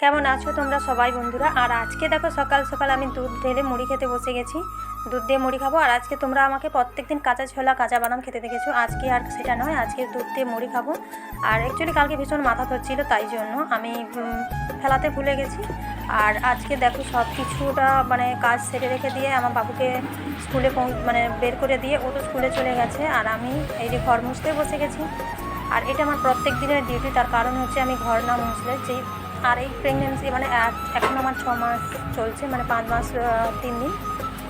কেমন আছো তোমরা সবাই বন্ধুরা? আর আজকে দেখো সকাল সকাল আমি দুধ ঢেলে মুড়ি খেতে বসে গেছি। দুধ দিয়ে মুড়ি খাব। আর আজকে তোমরা আমাকে প্রত্যেকদিন কাঁচা ছোলা, কাঁচা বাদাম খেতে দেখেছ। আজকে আর সেটা নয়, আজকে দুধ দিয়ে মুড়ি খাব। আর অ্যাকচুয়ালি কালকে ভীষণ মাথা ধরছিল, তাই জন্য আমি ফেলাতে ভুলে গেছি। আর আজকে দেখো সব কিছুটা মানে কাজ সেরে রেখে দিয়ে আমার বাবুকে স্কুলে মানে বের করে দিয়ে ও তো স্কুলে চলে গেছে। আর আমি এই যে ঘর মুছতে বসে গেছি। আর এটা আমার প্রত্যেক দিনের ডিউটি তার কারণ হচ্ছে আমি ঘর না মুছলে যেই আর এই প্রেগনেন্সি মানে এখন আমার ছ মাস চলছে মানে পাঁচ মাস তিন দিন।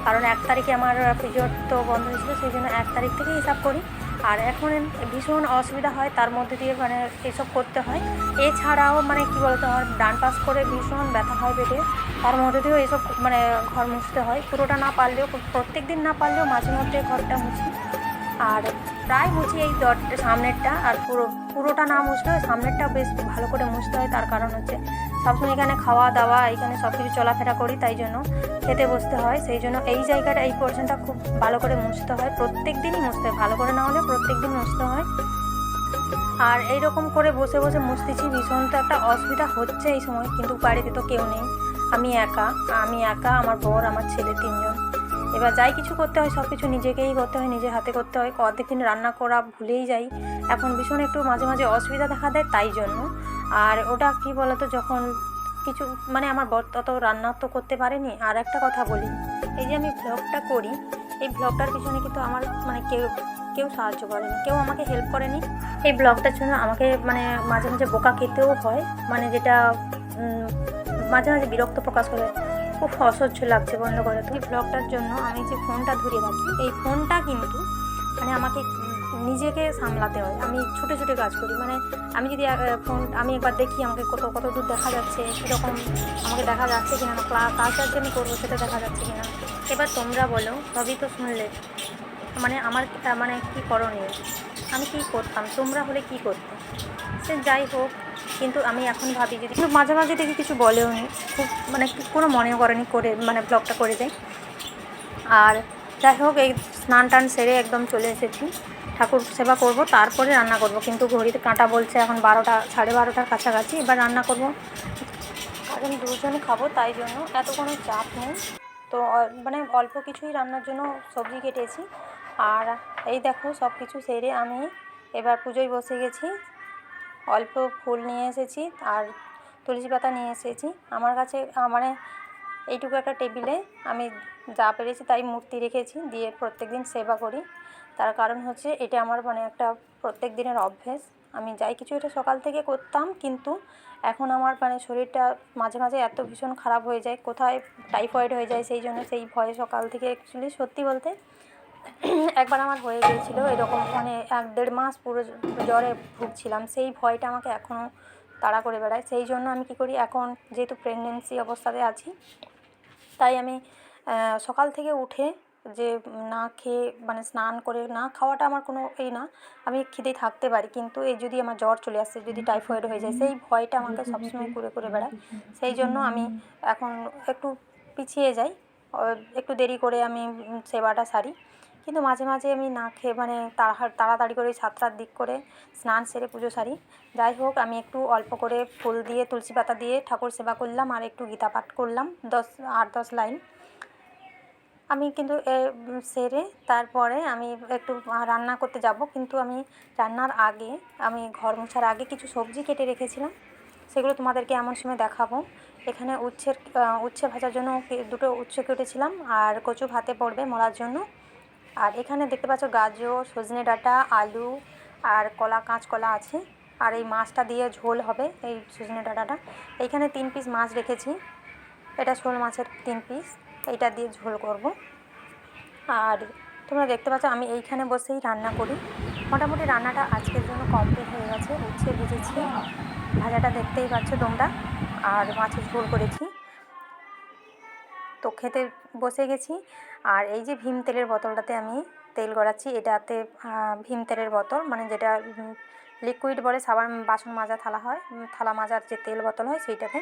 কারণ এক তারিখে আমার পিরিয়ড তো বন্ধ হয়েছিল, সেই জন্য এক তারিখ থেকে হিসাব করি। আর এখন ভীষণ অসুবিধা হয়, তার মধ্যে দিয়ে মানে এসব করতে হয়। এছাড়াও মানে কি বলতো, আমার ডান পাস করে ভীষণ ব্যথা হয় পেটে। তার মধ্যে দিয়েও এসব মানে ঘর মুছতে হয়। পুরোটা না পারলেও প্রত্যেক দিন না পারলেও মাঝে মধ্যে ঘরটা মুছি। আর প্রায় মুছি এই দরটা সামনেরটা, আর পুরো, পুরোটা না মুছলেও সামনেরটা বেশ ভালো করে মুছতে হয়, তার কারণ হচ্ছে সবসময় এখানে খাওয়া দাওয়া, এখানে সব কিছু চলাফেরা করি, তাই জন্য খেতে বসতে হয়। সেই জন্য এই জায়গাটা এই পোর্শনটা খুব ভালো করে মুছতে হয়। প্রত্যেক দিনই মুছতে হয়, ভালো করে না হলে প্রত্যেক দিন মুছতে হয়। আর এই রকম করে বসে বসে মুছতেছি, ভীষণ তো একটা অসুবিধা হচ্ছে এই সময়, কিন্তু বাড়িতে তো কেউ নেই। আমি একা আমি একা, আমার বর, আমার ছেলে তিনজন। এবার যাই কিছু করতে হয় সব কিছু নিজেকেই করতে হয়, নিজের হাতে করতে হয়। অর্ধেক দিন রান্না করা ভুলেই যাই। এখন ভীষণ একটু মাঝে মাঝে অসুবিধা দেখা দেয় তাই জন্য। আর ওটা কি বলতো, যখন কিছু মানে আমার বর তত রান্না তো করতে পারেনি। আর একটা কথা বলি, এই যে আমি ব্লগটা করি, এই ব্লগটার পিছনে কিন্তু আমার মানে কেউ কেউ সাহায্য করেনি, কেউ আমাকে হেল্প করেনি। এই ব্লগটার জন্য আমাকে মানে মাঝে মাঝে বোকা খেতেও হয়। মানে যেটা মাঝে মাঝে বিরক্ত প্রকাশ করে। খুব অসহ্য লাগছে বন্ধ করে। তো ব্লগটার জন্য আমি যে ফোনটা ধরে রাখি, এই ফোনটা কিন্তু মানে আমাকে নিজেকে সামলাতে হয়। আমি ছুটে ছুটে কাজ করি। মানে আমি যদি ফোন, আমি একবার দেখি আমাকে কত কত দূর দেখা যাচ্ছে, কীরকম আমাকে দেখা যাচ্ছে কিনা না ক্লা- কাজটা যে আমি করব সেটা দেখা যাচ্ছে কিনা। এবার তোমরা বলো, সবই তো শুনলে। মানে আমার মানে কী করণীয়? আমি কী করতাম? তোমরা হলে কী করতে? সে যাই হোক কিন্তু আমি এখন ভাবি যদি কিন্তু মাঝে মাঝে দেখি কিছু বলেও নি, খুব মানে কোনো মনেও করেনি করে মানে ব্লগটা করে দেয়। আর যাই হোক, এই স্নান টান সেরে একদম চলে এসেছি। ঠাকুর সেবা করব, তারপরে রান্না করব। কিন্তু ঘড়িতে কাঁটা বলছে এখন বারোটা, সাড়ে বারোটার কাছাকাছি। এবার রান্না করব। কারণ দুজন খাব, তাই জন্য এত কোনো চাপ নেই। তো মানে অল্প কিছুই রান্নার জন্য সবজি কেটেছি। আর এই দেখো সব কিছু সেরে আমি এবার পুজোয় বসে গেছি। অল্প ফুল নিয়ে এসেছি আর তুলসী পাতা নিয়ে এসেছি। আমার কাছে আহ, মানে এইটুকু একটা টেবিলে আমি যা পেরেছি তাই মূর্তি রেখেছি দিয়ে প্রত্যেক দিন সেবা করি। তার কারণ হচ্ছে এটা আমার মানে একটা প্রত্যেক দিনের অভ্যেস। আমি যাই কিছু এটা সকাল থেকে করতাম কিন্তু এখন আমার মানে শরীরটা মাঝে মাঝে এত ভীষণ খারাপ হয়ে যায় কোথায় টাইফয়েড হয়ে যায় সেই জন্য সেই ভয়ে সকাল থেকে অ্যাকচুয়ালি সত্যি বলতে একবার আমার হয়ে গিয়েছিল, এরকম মানে এক দেড় মাস পুরো জ্বরে ভুগছিলাম। সেই ভয়টা আমাকে এখনও তাড়া করে বেড়ায়। সেই জন্য আমি কী করি, এখন যেহেতু প্রেগনেন্সি অবস্থাতে আছি, তাই আমি সকাল থেকে উঠে যে না খেয়ে মানে স্নান করে না খাওয়াটা আমার কোনো এই না, আমি খিদেই থাকতে পারি। কিন্তু এই যদি আমার জ্বর চলে আসছে যদি টাইফয়েড হয়ে যায়, সেই ভয়টা আমাকে সবসময় করে করে বেড়ায়। সেই জন্য আমি এখন একটু পিছিয়ে যাই একটু দেরি করে আমি সেবাটা সারি। কিন্তু মাঝে মাঝে আমি না খেয়ে মানে তাড়া তাড়াতাড়ি করে ওই সাতটার দিক করে স্নান সেরে পুজো সারি। যাই হোক, আমি একটু অল্প করে ফুল দিয়ে, তুলসী পাতা দিয়ে ঠাকুর সেবা করলাম আর একটু গীতা পাঠ করলাম, দশ, আট, দশ লাইন। আমি কিন্তু সেরে তারপরে আমি একটু রান্না করতে যাব, কিন্তু আমি রান্নার আগে, আমি ঘর মোছার আগে কিছু সবজি কেটে রেখেছিলাম, সেগুলো তোমাদেরকে এমন সময় দেখাবো। এখানে উচ্ছের উচ্ছে ভাজার জন্য দুটো উচ্ছে কেটেছিলাম, আর কচু ভাতে পড়বে মলার জন্য। আর এখানে দেখতে পাচ্ছ গাজর, সজনে ডাঁটা, আলু আর কলা কাঁচকলা আছে। আর এই মাছটা দিয়ে ঝোল হবে এই সজনে ডাঁটাটা। এইখানে তিন পিস মাছ রেখেছি। এটা শোল মাছের তিন পিস এইটা দিয়ে ঝোল করব। আর তোমরা দেখতে পাচ্ছ আমি এইখানে বসেই রান্না করি। মোটামুটি রান্নাটা আজকের জন্য কমপ্লিট হয়ে গেছে। উচ্ছে ভেজেছি। ভাজাটা দেখতেই পাচ্ছ তোমরা। আর মাছের ঝোল করেছি। তো খেতে বসে গেছি। আর এই যে ভীম তেলের বোতলটাতে আমি তেল গড়াচ্ছি, এটাতে ভীম তেলের বোতল মানে যেটা লিকুইড বলে সাবান, বাসন মাজা থালা হয় থালা মাজার যে তেল বোতল হয় সেইটাতে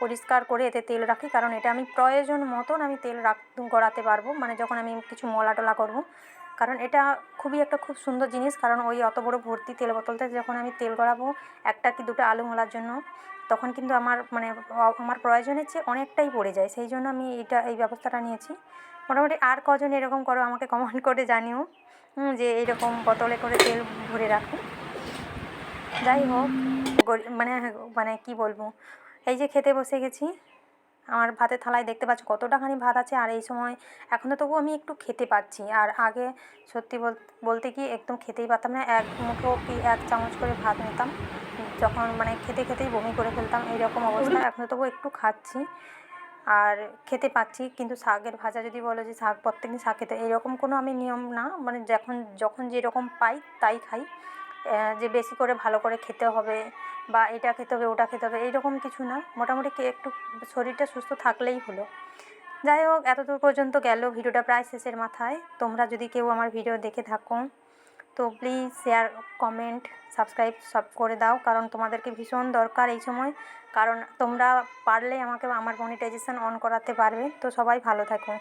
পরিষ্কার করে এতে তেল রাখি। কারণ এটা আমি প্রয়োজন মতন আমি তেল রাখ, গড়াতে পারব। মানে যখন আমি কিছু মলা টলা করব কারণ এটা খুবই একটা খুব সুন্দর জিনিস। কারণ ওই অত বড় ভর্তি তেল বোতলতে যখন আমি তেল গড়াবো, একটা কি দুটো আলু মোলার জন্য, তখন কিন্তু আমার মানে আমার প্রয়োজনের চেয়ে অনেকটাই পড়ে যায়। সেই জন্য আমি এটা, এই ব্যবস্থাটা নিয়েছি। মোটামুটি আর কজন এরকম করো আমাকে কমেন্ট করে জানিও যে এইরকম বোতলে করে তেল ভরে রাখো। যাই হোক মানে মানে কি বলব, এই যে খেতে বসে গেছি। আমার ভাতের থালায় দেখতে পাচ্ছ কতটাখানি ভাত আছে আর এই সময় এখনও তবু আমি একটু খেতে পাচ্ছি। আর আগে সত্যি বল- বলতে কি একদম খেতেই পারতাম না এক মুঠো কি এক চামচ করে ভাত নিতাম। যখন মানে খেতে খেতেই বমি করে ফেলতাম এইরকম অবস্থা এখনও তবু একটু খাচ্ছি। আর খেতে পাচ্ছি কিন্তু শাকের ভাজা যদি বলো যে শাক প্রত্যেকদিন শাক খেতে এরকম কোনো আমি নিয়ম না। মানে যখন যখন যেরকম পাই তাই খাই। যে বেশি করে ভালো করে খেতে হবে বা এটা খেতে হবে, ওটা খেতে হবে, এইরকম কিছু না। মোটামুটি একটু শরীরটা সুস্থ থাকলেই হলো। যাই হোক, এতদূর পর্যন্ত গেল ভিডিওটা প্রায় শেষের মাথায়। তোমরা যদি কেউ আমার ভিডিও দেখে থাকো, তো প্লিজ শেয়ার কমেন্ট সাবস্ক্রাইব সব করে দাও, কারণ তোমাদেরকে ভীষণ দরকার এই সময়। কারণ তোমরা পারলে আমাকে, আমার মনিটাইজেশন অন করাতে পারবে। তো সবাই ভালো থাকো।